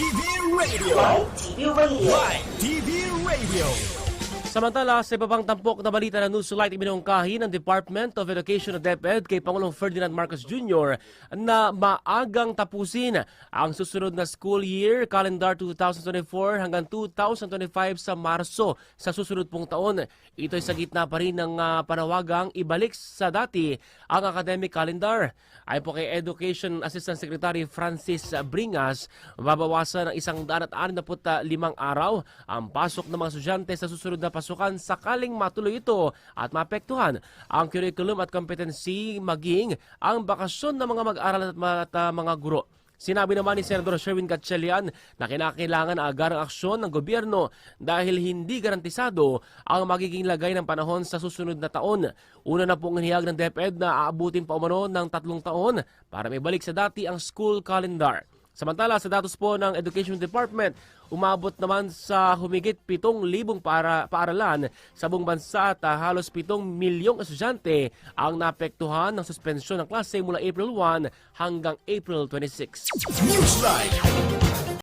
TV Radio. Live TV Radio. Live TV Radio. Samantala, sa iba pang tampok na balita na Newslight, ibinungkahi ng Department of Education o DepEd kay Pangulong Ferdinand Marcos Jr. na maagang tapusin ang susunod na school year, calendar 2024 hanggang 2025 sa Marso sa susunod pong taon. Ito ay sa gitna pa rin ng ah, panawagang ibalik sa dati ang academic calendar. Ayon po kay Education Assistant Secretary Francis Bringas, babawasan ng isang daan at limang araw ang pasok ng mga estudyante sa susunod na pasukan sakaling matuloy ito at maapektuhan ang curriculum at competency maging ang bakasyon ng mga mag-aral at ah, mga guro. Sinabi naman ni Senador Sherwin Gatchalian na kinakailangan ang agarang aksyon ng gobyerno dahil hindi garantisado ang magiging lagay ng panahon sa susunod na taon. Una na pong inihag ng DepEd na aabutin pa umano ng tatlong taon para may balik sa dati ang school calendar. Samantala, sa datos po ng Education Department, umabot naman sa humigit 7,000 para paaralan sa buong bansa at ah, halos 7 milyong estudyante ang naapektuhan ng suspensyon ng klase mula April 1 hanggang April 26. Newslight.